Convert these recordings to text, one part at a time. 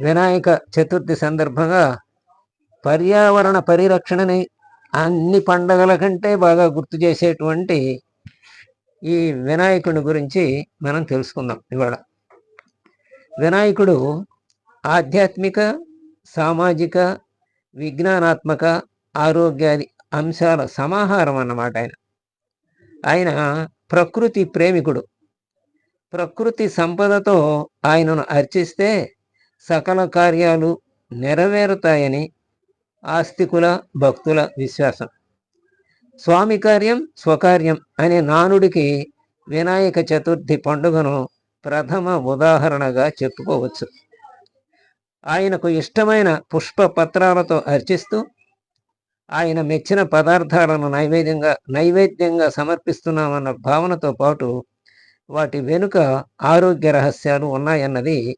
వినాయక చతుర్థి సందర్భంగా పర్యావరణ పరిరక్షణని అన్ని పండగల కంటే బాగా గుర్తు చేసేటువంటి ఈ వినాయకుడి గురించి మనం తెలుసుకుందాం ఇవాళ. వినాయకుడు ఆధ్యాత్మిక సామాజిక విజ్ఞానాత్మక ఆరోగ్యాది అంశాల సమాహారం అన్నమాట ఆయన. ఆయన ప్రకృతి ప్రేమికుడు. ప్రకృతి సంపదతో ఆయనను అర్చిస్తే సకల కార్యాలు నెరవేరుతాయని ఆస్తికుల భక్తుల విశ్వాసం. స్వామి కార్యం స్వకార్యం అనే నానుడికి వినాయక చతుర్థి పండుగను ప్రథమ ఉదాహరణగా చెప్పుకోవచ్చు. ఆయనకు ఇష్టమైన పుష్ప పత్రాలతో అర్చిస్తూ ఆయన మెచ్చిన పదార్థాలను నైవేద్యంగా నైవేద్యంగా సమర్పిస్తున్నామన్న భావనతో పాటు వాటి వెనుక ఆరోగ్య రహస్యాలు ఉన్నాయన్నది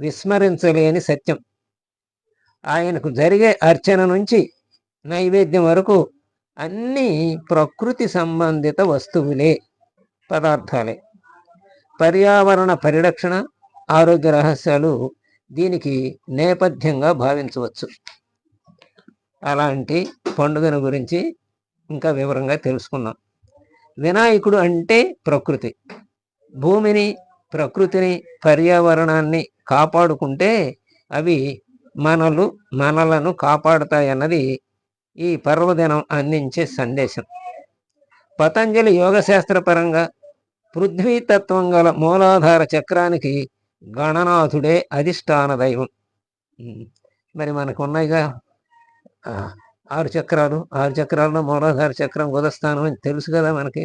విస్మరించలేని సత్యం. ఆయనకు జరిగే అర్చన నుంచి నైవేద్యం వరకు అన్నీ ప్రకృతి సంబంధిత వస్తువులే పదార్థాలే. పర్యావరణ పరిరక్షణ ఆరోగ్య రహస్యాలు దీనికి నేపథ్యంగా భావించవచ్చు. అలాంటి పండుగను గురించి ఇంకా వివరంగా తెలుసుకుందాం. వినాయకుడు అంటే ప్రకృతి. భూమిని ప్రకృతిని పర్యావరణాన్ని కాపాడుకుంటే అవి మనలు మనలను కాపాడుతాయన్నది ఈ పర్వదినం అందించే సందేశం. పతంజలి యోగశాస్త్రపరంగా పృథ్వీతత్వం గల మూలాధార చక్రానికి గణనాథుడే అధిష్టాన దైవం. మరి మనకు ఉన్నాయిగా ఆరు చక్రాలు ఆరు చక్రాల్లో మూలాధార చక్రం గుదస్థానం అని తెలుసు కదా మనకి.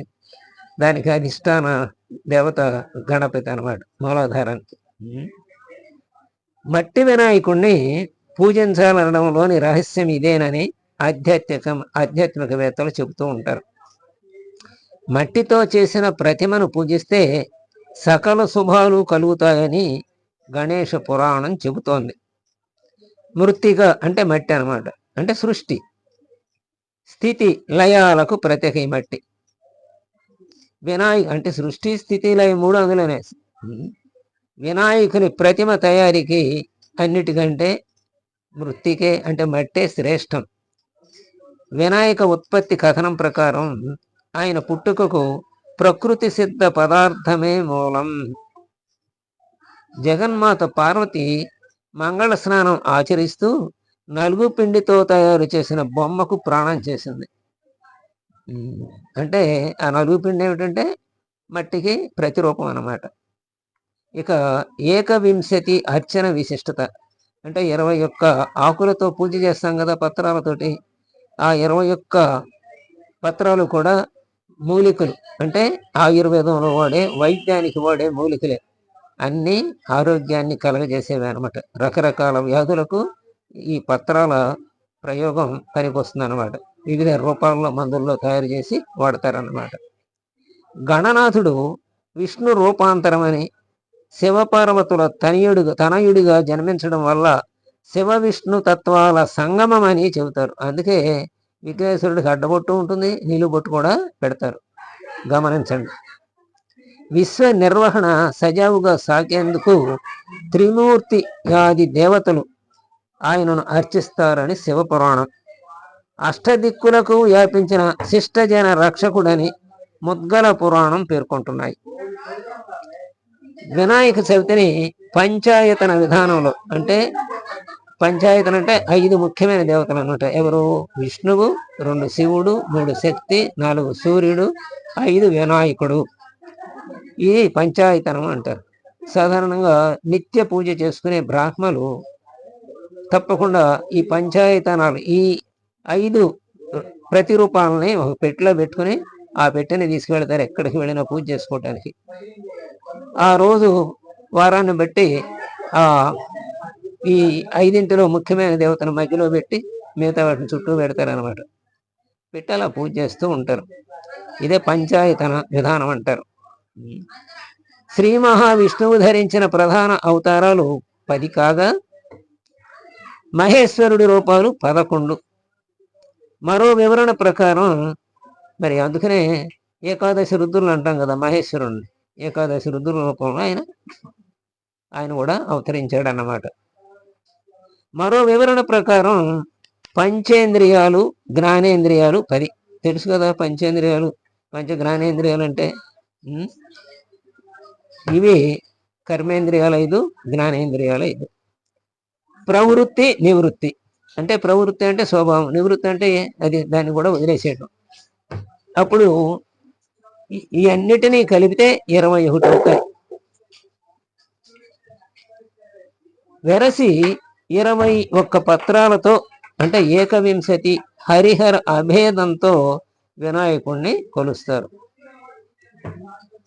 దానికి అధిష్టాన దేవత గణపతి అన్నమాట మూలాధారానికి. మట్టి వినాయకుణ్ణి పూజించాలనడంలోని రహస్యం ఇదేనని ఆధ్యాత్మిక ఆధ్యాత్మికవేత్తలు చెబుతూ ఉంటారు. మట్టితో చేసిన ప్రతిమను పూజిస్తే సకల శుభాలు కలుగుతాయని గణేష పురాణం చెబుతోంది. మృతిక అంటే మట్టి అనమాట అంటే సృష్టి. స్థితి లయాలకు ప్రత్యేక ఈ మట్టి. వినాయక అంటే సృష్టి స్థితి లయ మూడు అందులోనే. వినాయకుని ప్రతిమ తయారీకి అన్నిటికంటే మృత్తికే అంటే మట్టే శ్రేష్టం. వినాయక ఉత్పత్తి కథనం ప్రకారం ఆయన పుట్టుకకు ప్రకృతి సిద్ధ పదార్థమే మూలం. జగన్మాత పార్వతి మంగళ స్నానం ఆచరిస్తూ నలుగు పిండితో తయారు చేసిన బొమ్మకు ప్రాణం చేసింది. అంటే ఆ నలుగు పిండి ఏమిటంటే మట్టికి ప్రతిరూపం అన్నమాట. ఇక ఏకవింశతి అర్చన విశిష్టత. అంటే ఇరవై ఒక్క ఆకులతో పూజ చేస్తాం కదా పత్రాలతోటి ఆ ఇరవై ఒక్క పత్రాలు కూడా మూలికలు. అంటే ఆయుర్వేదంలో వాడే వైద్యానికి వాడే మూలికలే. అన్నీ ఆరోగ్యాన్ని కలగజేసేవి అనమాట రకరకాల వ్యాధులకు ఈ పత్రాల ప్రయోగం పనికొస్తుంది అనమాట వివిధ రూపాల్లో మందుల్లో తయారు చేసి వాడతారన్నమాట. గణనాథుడు విష్ణు రూపాంతరమని శివపార్వతుల తనయుడుగా తనయుడిగా జన్మించడం వల్ల శివ విష్ణు తత్వాల సంగమం అని చెబుతారు. అందుకే విఘ్నేశ్వరుడికి అడ్డబొట్టు ఉంటుంది నిలుబొట్టు కూడా పెడతారు. గమనించండి. విశ్వ నిర్వహణ సజావుగా సాగేందుకు త్రిమూర్తి ఆది దేవతలు ఆయనను అర్చిస్తారని శివపురాణం. అష్టదిక్కులకు వ్యాపించిన శిష్టజన రక్షకుడని ముద్గల పురాణం పేర్కొంటున్నాయి. వినాయక చవితిని పంచాయతన విధానంలో అంటే పంచాయతన అంటే ఐదు ముఖ్యమైన దేవతలు అన్నమాట. ఎవరు? విష్ణువు రెండు శివుడు మూడు శక్తి నాలుగు సూర్యుడు ఐదు వినాయకుడు. ఇది పంచాయతనం అంటారు. సాధారణంగా నిత్య పూజ చేసుకునే బ్రాహ్మలు తప్పకుండా ఈ పంచాయతనాలు ఈ ఐదు ప్రతిరూపాలని ఒక పెట్టిలో పెట్టుకుని ఆ పెట్టెని తీసుకువెళ్తారు ఎక్కడికి వెళ్ళినా పూజ చేసుకోవటానికి. ఆ రోజు వారాన్ని బట్టి ఆ ఈ ఐదింటిలో ముఖ్యమైన దేవతను మధ్యలో పెట్టి మిగతా వాటిని చుట్టూ పెడతారు అనమాట పెట్టి అలా పూజ చేస్తూ ఉంటారు. ఇదే పంచాయతన విధానం అంటారు. శ్రీ మహావిష్ణువు ధరించిన ప్రధాన అవతారాలు పది కాగా మహేశ్వరుడి రూపాలు పదకొండు. మరో వివరణ ప్రకారం మరి అందుకనే ఏకాదశి రుద్రులు అంటాం కదా మహేశ్వరుణ్ణి. ఏకాదశి రుద్ర రూపంలో ఆయన ఆయన కూడా అవతరించాడు అన్నమాట మరో వివరణ ప్రకారం పంచేంద్రియాలు జ్ఞానేంద్రియాలు పది. తెలుసు కదా పంచేంద్రియాలు? పంచ జ్ఞానేంద్రియాలు అంటే ఇవి కర్మేంద్రియాలు ఐదు జ్ఞానేంద్రియాలు ఐదు. ప్రవృత్తి నివృత్తి. అంటే ప్రవృత్తి అంటే స్వభావం. నివృత్తి అంటే అది దాన్ని కూడా వదిలేసేయటం. అప్పుడు ఈ- అన్నిటినీ కలిపితే ఇరవై ఒకటి అవుతాయి వెరసి ఇరవై ఒక్క పత్రాలతో అంటే ఏకవింశతి హరిహర అభేదంతో వినాయకుణ్ణి కొలుస్తారు.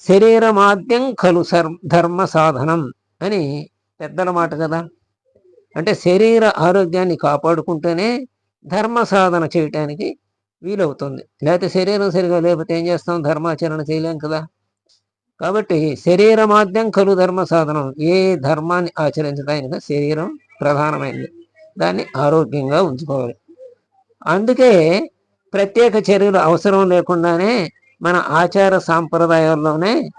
శరీరమాద్యం కలు ధర్మ సాధనం అని పెద్దల మాట కదా. అంటే శరీర ఆరోగ్యాన్ని కాపాడుకుంటేనే ధర్మ సాధన చేయటానికి వీలవుతుంది. లేకపోతే శరీరం సరిగా లేకపోతే ఏం చేస్తాం? ధర్మాచరణ చేయలేం కదా? కాబట్టి శరీరమాద్యం కలు ధర్మ సాధనం. ఏ ధర్మాన్ని ఆచరించడానికి శరీరం ప్రధానమైనది. దాన్ని ఆరోగ్యంగా ఉంచుకోవాలి. అందుకే ప్రత్యేక చర్యలు అవసరం లేకుండానే మన ఆచార సాంప్రదాయాల్లోనే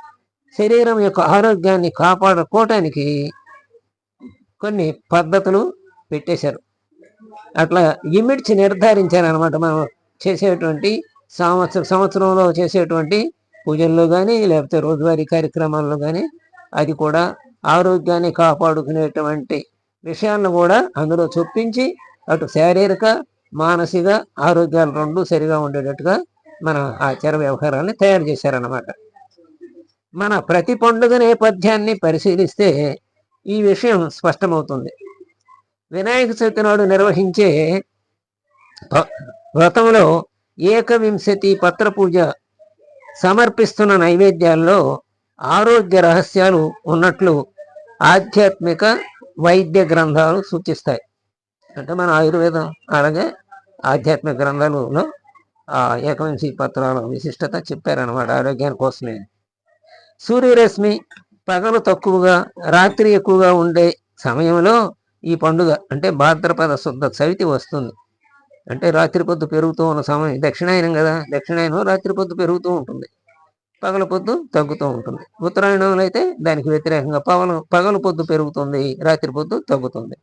శరీరం యొక్క ఆరోగ్యాన్ని కాపాడుకోవటానికి కొన్ని పద్ధతులు పెట్టేశారు. అట్లా ఇమిడ్చి నిర్ధారించారు అనమాట మనం. చేసేటువంటి సంవత్సర సంవత్సరంలో చేసేటువంటి పూజల్లో కానీ లేకపోతే రోజువారీ కార్యక్రమాల్లో కానీ అది కూడా ఆరోగ్యాన్ని కాపాడుకునేటువంటి విషయాలను కూడా అందులో చొప్పించి అటు శారీరక మానసిక ఆరోగ్యాలు రెండు సరిగా ఉండేటట్టుగా మన ఆచార వ్యవహారాన్ని తయారు చేశారన్నమాట. మన ప్రతి పండుగ నేపథ్యాన్ని పరిశీలిస్తే ఈ విషయం స్పష్టమవుతుంది. వినాయక చవితి నాడు నిర్వహించే వ్రతంలో ఏకవింశతి పత్రపూజ సమర్పిస్తున్న నైవేద్యాల్లో ఆరోగ్య రహస్యాలు ఉన్నట్లు ఆధ్యాత్మిక వైద్య గ్రంథాలు సూచిస్తాయి. అంటే మన ఆయుర్వేదం అలాగే ఆధ్యాత్మిక గ్రంథాలలో ఆ ఏకవింశి పత్రాల విశిష్టత చెప్పారనమాట ఆరోగ్యాని కోసమే. సూర్యరశ్మి పగలు తక్కువగా రాత్రి ఎక్కువగా ఉండే సమయంలో ఈ పండుగ అంటే భాద్రపద శుద్ధ చవితి వస్తుంది. అంటే రాత్రి పొద్దు పెరుగుతూ ఉన్న సమయం దక్షిణాయనం కదా దక్షిణాయనం రాత్రి పొద్దు పెరుగుతూ ఉంటుంది. పగల పొద్దు తగ్గుతూ ఉంటుంది. ఉత్తరాయణంలో అయితే దానికి వ్యతిరేకంగా పగల పగలు పొద్దు పెరుగుతుంది రాత్రి పొద్దు తగ్గుతుంది.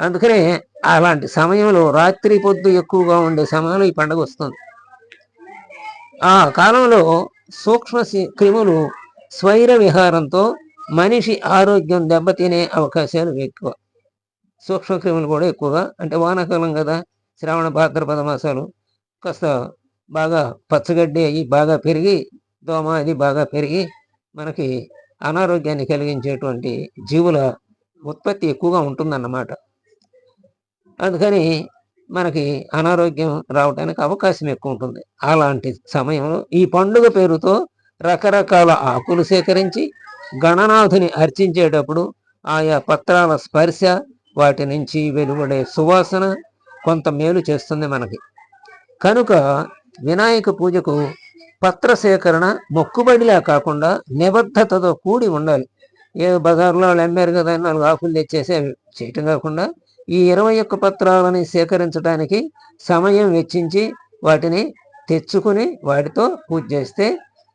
అందుకనే అలాంటి సమయంలో రాత్రి పొద్దు ఎక్కువగా ఉండే సమయంలో ఈ పండుగ వస్తుంది. ఆ కాలంలో సూక్ష్మ క్రిములు స్వైర విహారంతో మనిషి ఆరోగ్యం దెబ్బతినే అవకాశాలు ఎక్కువ. సూక్ష్మ క్రిములు కూడా ఎక్కువగా అంటే వానాకాలం కదా శ్రావణ భాద్రపద మాసాలు కాస్త బాగా పచ్చగడ్డి అయ్యి బాగా పెరిగి దోమ అది బాగా పెరిగి మనకి అనారోగ్యాన్ని కలిగించేటువంటి జీవుల ఉత్పత్తి ఎక్కువగా ఉంటుందన్నమాట. అందుకని మనకి అనారోగ్యం రావడానికి అవకాశం ఎక్కువ ఉంటుంది. అలాంటి సమయంలో ఈ పండుగ పేరుతో రకరకాల ఆకులు సేకరించి గణనాథుని అర్చించేటప్పుడు ఆయా పత్రాల స్పర్శ వాటి నుంచి వెలువడే సువాసన కొంత మేలు చేస్తుంది మనకి. కనుక వినాయక పూజకు పత్ర సేకరణ మొక్కుబడిలా కాకుండా నిబద్ధతతో కూడి ఉండాలి. ఏ బజార్లో వాళ్ళు అమ్మారు కదా నాలుగు ఆకులు తెచ్చేసి అవి చేయటం కాకుండా ఈ ఇరవై ఒక్క పత్రాలని సేకరించడానికి సమయం వెచ్చించి వాటిని తెచ్చుకుని వాటితో పూజ చేస్తే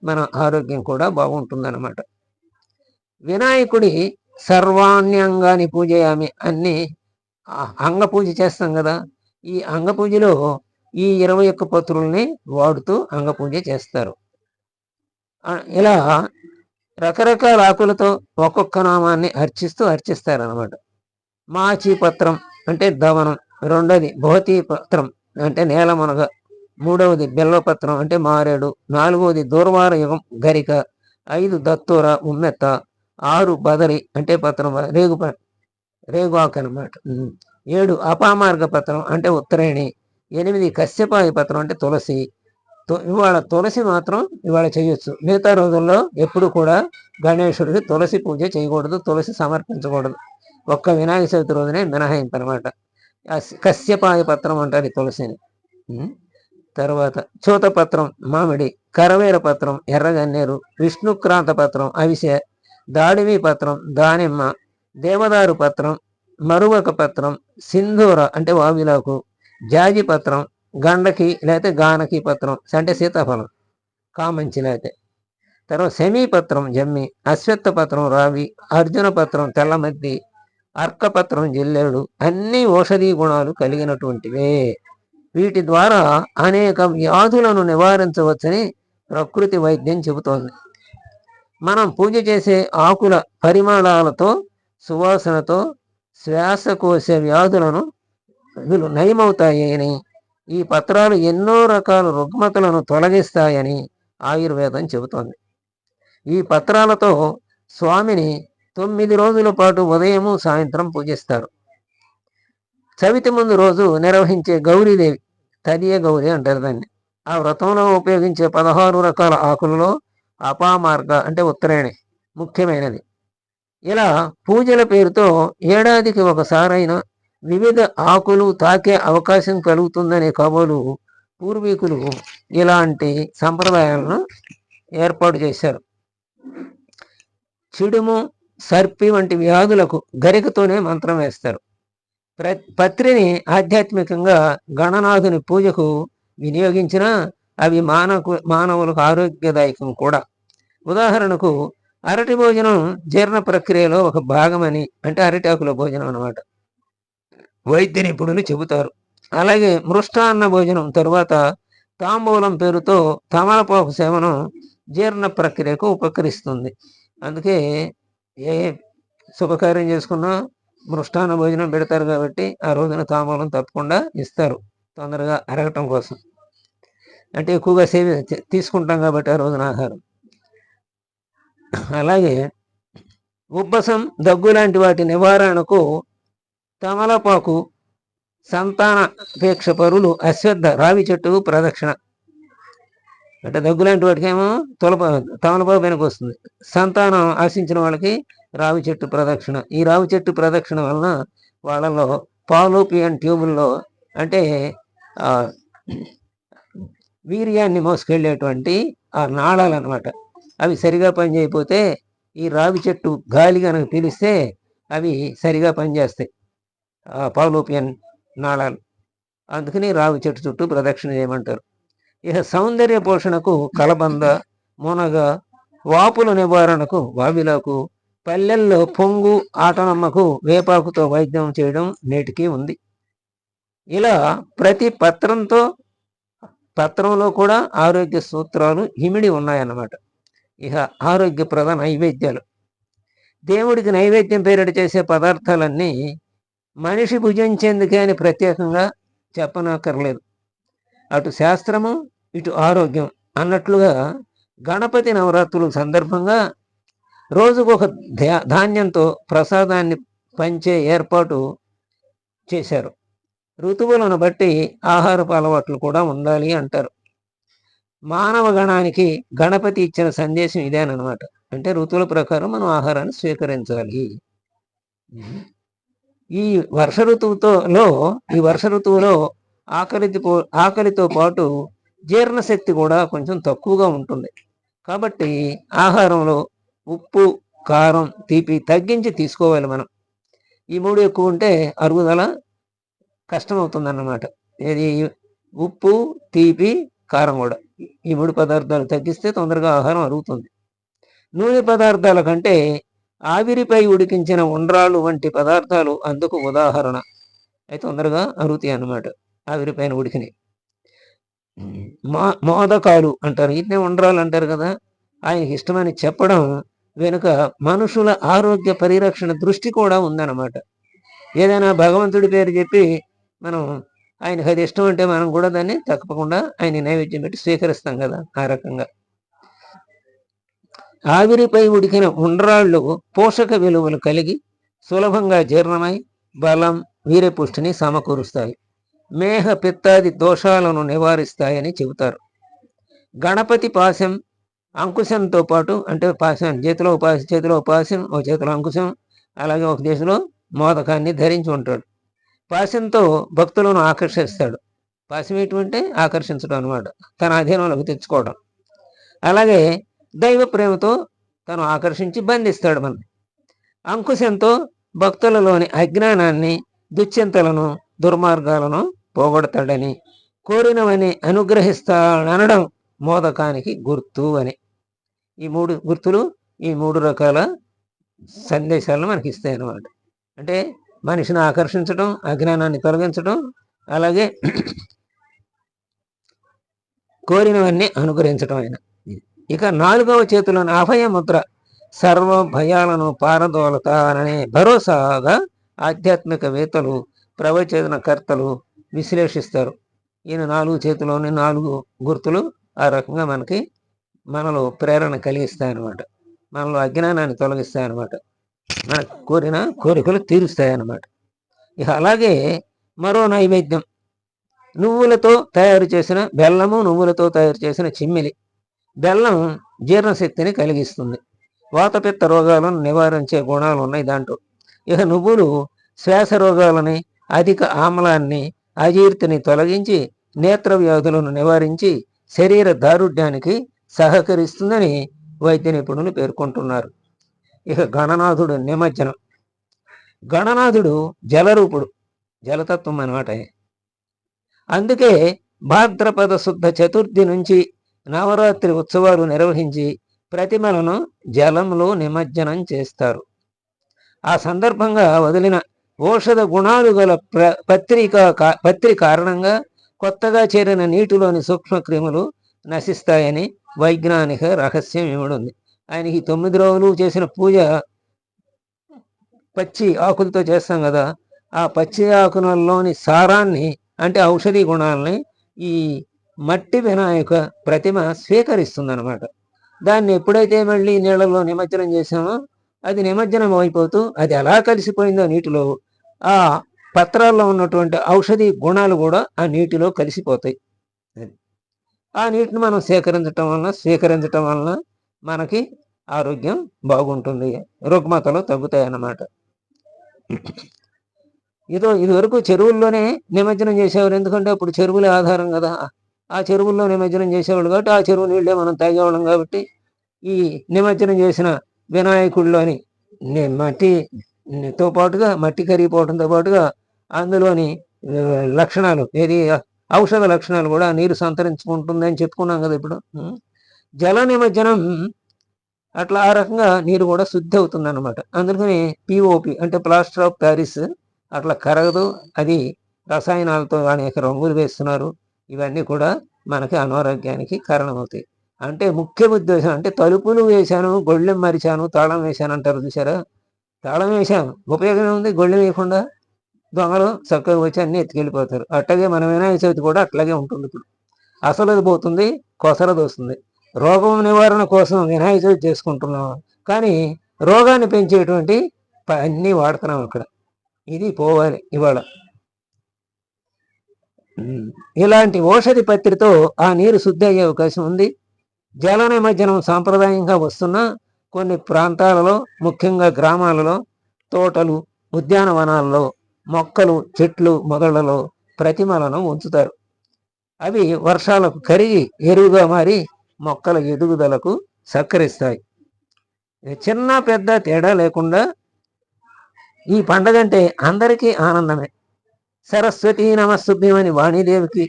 మన ఆరోగ్యం కూడా బాగుంటుందన్నమాట. వినాయకుడి సర్వాణ్యంగాని పూజయామి అన్ని అంగ పూజ చేస్తాం కదా. ఈ అంగ పూజలో ఈ ఇరవై ఒక్క పత్రుల్ని వాడుతూ అంగపూజ చేస్తారు. ఇలా రకరకాల ఆకులతో ఒక్కొక్క నామాన్ని అర్చిస్తూ అర్చిస్తారు అనమాట మాచి పత్రం అంటే దవనం రెండోది భోతి పత్రం అంటే నేలమునగ మూడవది బెల్లపత్రం అంటే మారేడు నాలుగవది దూర్వార యుగం గరిక ఐదు దత్తూర ఉమ్మెత్త ఆరు బదరి అంటే పత్రం రేగు ప- రేగు ఆకు అనమాట ఏడు అపామార్గ పత్రం అంటే ఉత్తరేణి ఎనిమిది కశ్యపాయ పత్రం అంటే తులసి. తు- ఇవాళ తులసి మాత్రం ఇవాళ చేయొచ్చు. మిగతా రోజుల్లో ఎప్పుడు కూడా గణేశుడికి తులసి పూజ చేయకూడదు తులసి సమర్పించకూడదు. ఒక్క వినాయక చవితి రోజునే మినహాయింపు అనమాట కశ్యపాయ పత్రం అంటారు ఈ తులసిని. తర్వాత చూత పత్రం మామిడి కరవేర పత్రం ఎర్రగన్నేరు విష్ణుక్రాంత పత్రం అవిసె దాడిమి పత్రం దానిమ్మ దేవదారు పత్రం మరువక పత్రం సింధూర అంటే వావిలాకు జాజి పత్రం గండకి లేకపోతే గానకి పత్రం అంటే సీతాఫలం కామంచి లేకపోతే తర్వాత సెమీ పత్రం జమ్మి అశ్వత్థ పత్రం రావి అర్జున పత్రం తెల్లమద్ది అర్కపత్రం జిల్లేడు అన్ని ఔషధీ గుణాలు కలిగినటువంటివే. వీటి ద్వారా అనేక వ్యాధులను నివారించవచ్చని ప్రకృతి వైద్యం చెబుతోంది. మనం పూజ చేసే ఆకుల పరిమాణాలతో సువాసనతో శ్వాసకోశ వ్యాధులను వీళ్ళు నయమవుతాయని ఈ పత్రాలు ఎన్నో రకాల రుగ్మతలను తొలగిస్తాయని ఆయుర్వేదం చెబుతోంది. ఈ పత్రాలతో స్వామిని తొమ్మిది రోజుల పాటు ఉదయము సాయంత్రం పూజిస్తారు. చవితి ముందు రోజు నిర్వహించే గౌరీదేవి తదియ గౌరి అంటారు దాన్ని. ఆ వ్రతంలో ఉపయోగించే పదహారు రకాల ఆకులలో అపామార్గ అంటే ఉత్తరాయణి ముఖ్యమైనది. ఇలా పూజల పేరుతో ఏడాదికి ఒకసారైనా వివిధ ఆకులు తాకే అవకాశం కలుగుతుందనే కబులు పూర్వీకులు ఇలాంటి సంప్రదాయాలను ఏర్పాటు చేశారు. చిడుము సర్పి వంటి వ్యాధులకు గరికతోనే మంత్రం వేస్తారు. ప్ర పత్రిని ఆధ్యాత్మికంగా గణనాథుని పూజకు వినియోగించిన అవి మానకు మానవులకు ఆరోగ్యదాయకం కూడా. ఉదాహరణకు అరటి భోజనం జీర్ణ ప్రక్రియలో ఒక భాగమని అంటే అరటాకుల భోజనం అన్నమాట. వైద్య నిపుణులు చెబుతారు. అలాగే మృష్టాన్న భోజనం తరువాత తాంబూలం పేరుతో తమలపాకు సేవనం జీర్ణ ప్రక్రియకు ఉపకరిస్తుంది. అందుకే ఏ శుభకార్యం చేసుకున్నా మృష్టాన్న భోజనం పెడతారు కాబట్టి ఆ రోజున తాంబూలం తప్పకుండా ఇస్తారు తొందరగా అరగటం కోసం. అంటే ఎక్కువగా సేవ తీసుకుంటాం కాబట్టి ఆ రోజున ఆహారం. అలాగే ఉబ్బసం దగ్గు లాంటి వాటి నివారణకు తమలపాకు సంతానపేక్ష పరులు అశ్వద్ధ రావి చెట్టు ప్రదక్షిణ. అంటే దగ్గు లాంటి వాటికి ఏమో తొలప తమలపాకు వెనక వస్తుంది. సంతానం ఆశించిన వాళ్ళకి రావి చెట్టు ప్రదక్షిణ. ఈ రావి చెట్టు ప్రదక్షిణ వలన వాళ్ళలో పాలోపియన్ ట్యూబుల్లో అంటే వీర్యాన్ని మోసుకెళ్ళేటువంటి ఆ నాళాలు అనమాట అవి సరిగా పనిచేయకపోతే ఈ రావి చెట్టు గాలి కనుక పీలిస్తే అవి సరిగా పనిచేస్తాయి. ఆ పాలోపియన్ నాళాలు. అందుకని రావి చెట్టు చుట్టూ ప్రదక్షిణ చేయమంటారు. ఇక సౌందర్య పోషణకు కలబంద మునగ వాపుల నివారణకు వావిలకు పల్లెల్లో పొంగు ఆటనమ్మకు వేపాకుతో వైద్యం చేయడం నేటికి ఉంది. ఇలా ప్రతి పత్రంతో పత్రంలో కూడా ఆరోగ్య సూత్రాలు ఇమిడి ఉన్నాయన్నమాట. ఇక ఆరోగ్యప్రద నైవేద్యాలు. దేవుడికి నైవేద్యం పేరిట చేసే పదార్థాలన్నీ మనిషి భుజించేందుకే అని ప్రత్యేకంగా చెప్పనక్కర్లేదు. అటు శాస్త్రము ఇటు ఆరోగ్యం అన్నట్లుగా గణపతి నవరాత్రుల సందర్భంగా రోజుకొక ధ్యా- ధాన్యంతో ప్రసాదాన్ని పంచే ఏర్పాటు చేశారు. ఋతువులను బట్టి ఆహారపు అలవాట్లు కూడా ఉండాలి అంటారు. మానవ గణానికి గణపతి ఇచ్చిన సందేశం ఇదేనమాట అంటే ఋతువుల ప్రకారం మనం ఆహారాన్ని స్వీకరించాలి. ఈ వర్ష ఋతువుతోలో ఈ వర్ష ఋతువులో ఆకలితో ఆకలితో పాటు జీర్ణశక్తి కూడా కొంచెం తక్కువగా ఉంటుంది. కాబట్టి ఆహారంలో ఉప్పు కారం తీపి తగ్గించి తీసుకోవాలి మనం. ఈ మూడు ఎక్కువ ఉంటే అరుగుదల కష్టమవుతుంది అన్నమాట ఇది ఉప్పు తీపి కారం కూడా. ఈ ముడి పదార్థాలు తగ్గిస్తే తొందరగా ఆహారం అరుగుతుంది. నూనె పదార్థాల కంటే ఆవిరిపై ఉడికించిన ఉండ్రాళ్ళు వంటి పదార్థాలు అందుకు ఉదాహరణ. అవి తొందరగా అరుగుతాయి అన్నమాట ఆవిరిపైన ఉడికినాయి మా మోదకాలు అంటారు. వీటినే ఉండ్రాలు అంటారు కదా. ఆయనకి ఇష్టమని చెప్పడం వెనుక మనుషుల ఆరోగ్య పరిరక్షణ దృష్టి కూడా ఉందన్నమాట. ఏదైనా భగవంతుడి పేరు చెప్పి మనం ఆయనకు అది ఇష్టం అంటే మనం కూడా దాన్ని తప్పకుండా ఆయన నైవేద్యం పెట్టి స్వీకరిస్తాం కదా ఆ రకంగా. ఆవిరిపై ఉడికిన ఉండ్రాళ్ళు పోషక విలువలు కలిగి సులభంగా జీర్ణమై బలం వీరపుష్టిని సమకూరుస్తాయి. మేహ పిత్తాది దోషాలను నివారిస్తాయని చెబుతారు. గణపతి పాశం అంకుశంతో పాటు అంటే పాశం చేతిలో ఉపాస చేతిలో ఉపాసం ఒక చేతిలో అంకుశం అలాగే ఒక దేశంలో మోదకాన్ని ధరించి ఉంటాడు. పాశంతో భక్తులను ఆకర్షిస్తాడు. పాశం ఏంటంటే ఆకర్షించడం అనమాట తన అధీనంలోకి తెచ్చుకోవడం. అలాగే దైవ ప్రేమతో తను ఆకర్షించి బంధిస్తాడు మనం అంకుశంతో భక్తులలోని అజ్ఞానాన్ని దుశ్చింతలను దుర్మార్గాలను పోగొడతాడని కోరినవని అనుగ్రహిస్తాడనడం మోదకానికి గుర్తు అని. ఈ మూడు గుర్తులు ఈ మూడు రకాల సందేశాలను మనకి ఇస్తాయి అన్నమాట అంటే మనిషిని ఆకర్షించడం అజ్ఞానాన్ని తొలగించడం అలాగే కోరినవన్నీ అనుగ్రహించడం ఆయన. ఇక నాలుగవ చేతిలోని అభయ ముద్ర సర్వ భయాలను పారదోలతాననే భరోసాగా ఆధ్యాత్మికవేత్తలు ప్రవచనకర్తలు విశ్లేషిస్తారు. ఈయన నాలుగు చేతిలోని నాలుగు గుర్తులు ఆ రకంగా మనకి మనలో ప్రేరణ కలిగిస్తాయన్నమాట. మనలో అజ్ఞానాన్ని తొలగిస్తాయన్నమాట. మన కోరిన కోరికలు తీరుస్తాయన్నమాట. ఇక అలాగే మరో నైవేద్యం. నువ్వులతో తయారు చేసిన బెల్లము నువ్వులతో తయారు చేసిన చిమ్మిలి. బెల్లం జీర్ణశక్తిని కలిగిస్తుంది. వాతపిత్త రోగాలను నివారించే గుణాలు ఉన్నాయి దాంట్లో. ఇక నువ్వులు శ్వాస రోగాలని అధిక ఆమ్లాన్ని అజీర్తిని తొలగించి నేత్ర వ్యాధులను నివారించి శరీర దారుఢ్యానికి సహకరిస్తుందని వైద్య నిపుణులు పేర్కొంటున్నారు. ఇక గణనాథుడు నిమజ్జనం. గణనాథుడు జలరూపుడు జలతత్వం అన్నమాట అందుకే భాద్రపద శుద్ధ చతుర్థి నుంచి నవరాత్రి ఉత్సవాలు నిర్వహించి ప్రతిమలను జలంలో నిమజ్జనం చేస్తారు. ఆ సందర్భంగా వదిలిన ఔషధ గుణాలు గల ప్ర పత్రిక పత్రి కారణంగా కొత్తగా చేరిన నీటిలోని సూక్ష్మక్రిములు నశిస్తాయని వైజ్ఞానిక రహస్యం ఇవ్వడుంది ఆయనకి తొమ్మిది రోజులు చేసిన పూజ పచ్చి ఆకులతో చేస్తాం కదా ఆ పచ్చి ఆకులలోని సారాన్ని అంటే ఔషధి గుణాలని ఈ మట్టి వినాయక ప్రతిమ స్వీకరిస్తుందన్నమాట దాన్ని ఎప్పుడైతే మళ్ళీ నీళ్ళలో నిమజ్జనం చేసామో అది నిమజ్జనం అయిపోతూ అది ఎలా కలిసిపోయిందో నీటిలో ఆ పత్రాల్లో ఉన్నటువంటి ఔషధి గుణాలు కూడా ఆ నీటిలో కలిసిపోతాయి అది. ఆ నీటిని మనం సేకరించటం వలన స్వీకరించటం వలన మనకి ఆరోగ్యం బాగుంటుంది. రుగ్మతలు తగ్గుతాయి అన్నమాట ఇదో ఇదివరకు చెరువుల్లోనే నిమజ్జనం చేసేవారు. ఎందుకంటే అప్పుడు చెరువులే ఆధారం కదా. ఆ చెరువుల్లో నిమజ్జనం చేసేవాళ్ళు కాబట్టి ఆ చెరువు నీళ్ళే మనం తాగేవాళ్ళం కాబట్టి ఈ నిమజ్జనం చేసిన వినాయకుడిలోని మట్టితో పాటుగా మట్టి కరిగిపోవడంతో పాటుగా అందులోని లక్షణాలు ఏది ఔషధ లక్షణాలు కూడా నీరు సంతరించుకుంటుంది అని చెప్పుకున్నాం కదా ఇప్పుడు. జల నిమజ్జనం అట్లా ఆ రకంగా నీరు కూడా శుద్ధి అవుతుంది అనమాట అందుకని పిఓపి అంటే ప్లాస్టర్ ఆఫ్ ప్యారిస్ అట్లా కరగదు. అది రసాయనాలతో అనేక రంగులు వేస్తున్నారు. ఇవన్నీ కూడా మనకి అనారోగ్యానికి కారణమవుతాయి. అంటే ముఖ్య ఉద్దేశం అంటే తలుపులు వేశాను గొళ్ళెం మరిచాను తాళం వేశాను అంటారు చూసారా తాళం వేశాను. ఉపయోగం ఉంది గొళ్ళెం వేయకుండా దొంగలు చక్కగా వచ్చి అన్ని ఎత్తుకెళ్ళిపోతారు. అట్లాగే మన వినాయక చవితి కూడా అట్లాగే ఉంటుంది ఇప్పుడు. అసలు పోతుంది కొసరది వస్తుంది రోగం నివారణ కోసం వినాయక చవితి చేసుకుంటున్నాం. కానీ రోగాన్ని పెంచేటువంటి అన్నీ వాడుతున్నాం అక్కడ ఇది పోవాలి ఇవాళ. ఇలాంటి ఔషధి పత్రితో ఆ నీరు శుద్ధి అయ్యే అవకాశం ఉంది. జల నిమజ్జనం సాంప్రదాయంగా వస్తున్న కొన్ని ప్రాంతాలలో ముఖ్యంగా గ్రామాలలో తోటలు ఉద్యానవనాలలో మొక్కలు చెట్లు మొదళ్ళలో ప్రతిమలను ఉంచుతారు. అవి వర్షాలకు కరిగి ఎరువుగా మారి మొక్కల ఎదుగుదలకు సహకరిస్తాయి. చిన్న పెద్ద తేడా లేకుండా ఈ పండగ అంటే అందరికీ ఆనందమే. సరస్వతీ నమస్సుభ్యమని వాణిదేవికి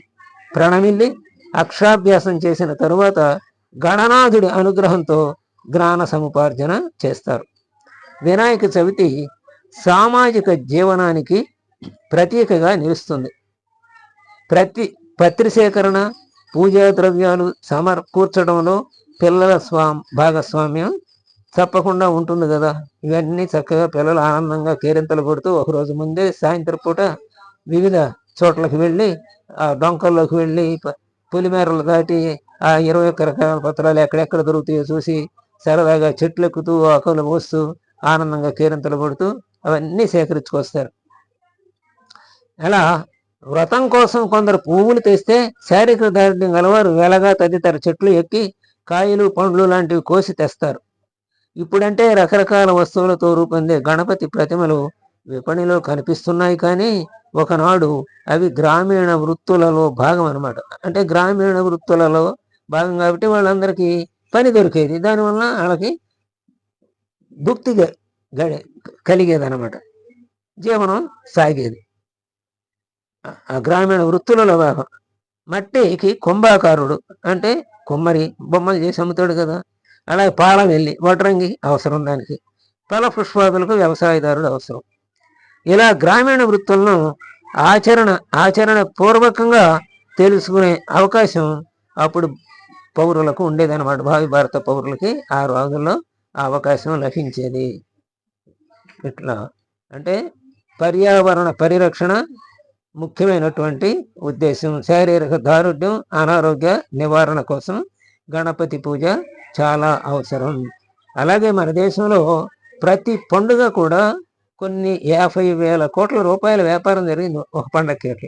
ప్రణమిల్లి అక్షరాభ్యాసం చేసిన తరువాత గణనాథుడి అనుగ్రహంతో జ్ఞాన సముపార్జన చేస్తారు. వినాయక చవితి సామాజిక జీవనానికి ప్రతీకగా నిలుస్తుంది. ప్రతి పత్రి సేకరణ పూజా ద్రవ్యాలు సమకూర్చడంలో పిల్లల స్వా భాగస్వామ్యం తప్పకుండా ఉంటుంది కదా. ఇవన్నీ చక్కగా పిల్లలు ఆనందంగా కేరింతలు కొడుతూ ఒకరోజు ముందే సాయంత్రం పూట వివిధ చోట్లకు వెళ్ళి ఆ డొంకల్లోకి వెళ్ళి పులిమేరలు దాటి ఆ ఇరవై ఒక్క రకాల పత్రాలు ఎక్కడెక్కడ దొరుకుతాయో చూసి సరదాగా చెట్లు ఎక్కుతూ ఆకులు మోస్తూ ఆనందంగా కేరింతలు కొడుతూ అవన్నీ సేకరించుకొస్తారు. అలా వ్రతం కోసం కొందరు పువ్వులు తెస్తే శారీరక దారిద్ర్యం గలవారు వెలగా తదితర చెట్లు ఎక్కి కాయలు పండ్లు లాంటివి కోసి తెస్తారు. ఇప్పుడంటే రకరకాల వస్తువులతో రూపొందే గణపతి ప్రతిమలు విపణిలో కనిపిస్తున్నాయి కానీ ఒకనాడు అవి గ్రామీణ వృత్తులలో భాగం అన్నమాట. అంటే గ్రామీణ వృత్తులలో భాగం కాబట్టి వాళ్ళందరికీ పని దొరికేది. దానివల్ల వాళ్ళకి భుక్తి గడి కలిగేది అనమాట జీవనం సాగేది. గ్రామీణ వృత్తులలో భాగం. మట్టికి కుంభాకారుడు అంటే కుమ్మరి బొమ్మలు చేసి అమ్ముతాడు కదా. అలాగే పాల వెళ్ళి వడ్రంగి అవసరం దానికి. ఫల పుష్పాదులకు వ్యవసాయదారుడు అవసరం. ఇలా గ్రామీణ వృత్తులను ఆచరణ ఆచరణ పూర్వకంగా తెలుసుకునే అవకాశం అప్పుడు పౌరులకు ఉండేదన్నమాట. భావి భారత పౌరులకి ఆ రోజుల్లో ఆ అవకాశం లభించేది. ఇట్లా. అంటే పర్యావరణ పరిరక్షణ ముఖ్యమైనటువంటి ఉద్దేశం. శారీరక దారుఢ్యం అనారోగ్య నివారణ కోసం గణపతి పూజ చాలా అవసరం. అలాగే మన దేశంలో ప్రతి పండుగ కూడా కొన్ని యాభై వేల కోట్ల రూపాయల వ్యాపారం జరిగింది ఒక పండగకి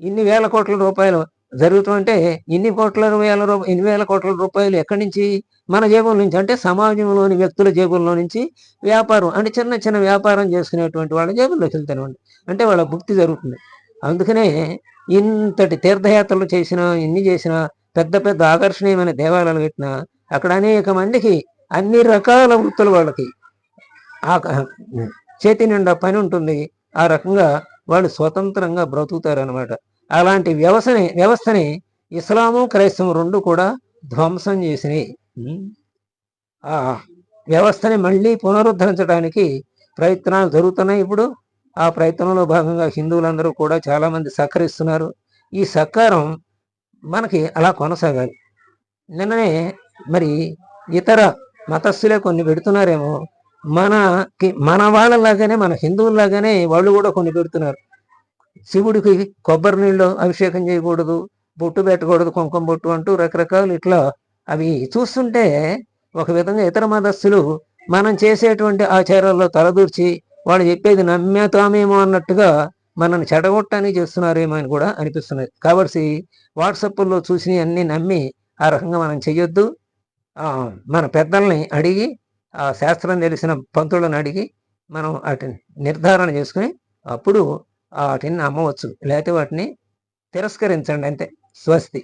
ఇన్ని వేల కోట్ల రూపాయలు జరుగుతుంటే ఇన్ని కోట్ల వేల రూపాయలు ఇన్ని వేల కోట్ల రూపాయలు ఎక్కడి నుంచి? మన జేబుల నుంచి. అంటే సమాజంలోని వ్యక్తుల జేబుల్లో నుంచి వ్యాపారం. అంటే చిన్న చిన్న వ్యాపారం చేసుకునేటువంటి వాళ్ళ జేబుల్లోకి వెళ్తానండి అంటే వాళ్ళ భుక్తి జరుగుతుంది. అందుకనే ఇంతటి తీర్థయాత్రలు చేసినా ఇన్ని చేసినా పెద్ద పెద్ద ఆకర్షణీయమైన దేవాలయాలు పెట్టినా అక్కడ అనేక మందికి అన్ని రకాల వృత్తులు వాళ్ళకి ఆ చేతి నిండా పని ఉంటుంది. ఆ రకంగా వాళ్ళు స్వతంత్రంగా బ్రతుకుతారనమాట అలాంటి వ్యవస్థని వ్యవస్థని ఇస్లాము క్రైస్తవం రెండు కూడా ధ్వంసం చేసినాయి. ఆ వ్యవస్థని మళ్ళీ పునరుద్ధరించడానికి ప్రయత్నాలు జరుగుతున్నాయి ఇప్పుడు. ఆ ప్రయత్నంలో భాగంగా హిందువులందరూ కూడా చాలామంది సహకరిస్తున్నారు. ఈ సహకారం మనకి అలా కొనసాగాలి. నిన్ననే మరి ఇతర మతస్థులే కొన్ని పెడుతున్నారేమో మనకి మన వాళ్ళలాగానే మన హిందువుల్లాగానే వాళ్ళు కూడా కొన్ని పెడుతున్నారు. శివుడికి కొబ్బరి నీళ్ళు అభిషేకం చేయకూడదు బొట్టు పెట్టకూడదు కుంకుమ బొట్టు అంటూ రకరకాలు ఇట్లా అవి చూస్తుంటే ఒక విధంగా ఇతర మతస్థులు మనం చేసేటువంటి ఆచారాల్లో తలదూర్చి వాళ్ళు చెప్పేది నమ్మేతామేమో అన్నట్టుగా మనల్ని చెడగొట్టడానికి చేస్తున్నారేమో అని కూడా అనిపిస్తున్నది. కాబట్టి వాట్సాప్లో చూసి అన్ని నమ్మి ఆ రకంగా మనం చెయ్యొద్దు. మన పెద్దల్ని అడిగి ఆ శాస్త్రం తెలిసిన పంతులను అడిగి మనం వాటిని నిర్ధారణ చేసుకుని అప్పుడు వాటిని నమ్మవచ్చు. లేకపోతే వాటిని తిరస్కరించండి అంతే. స్వస్తి.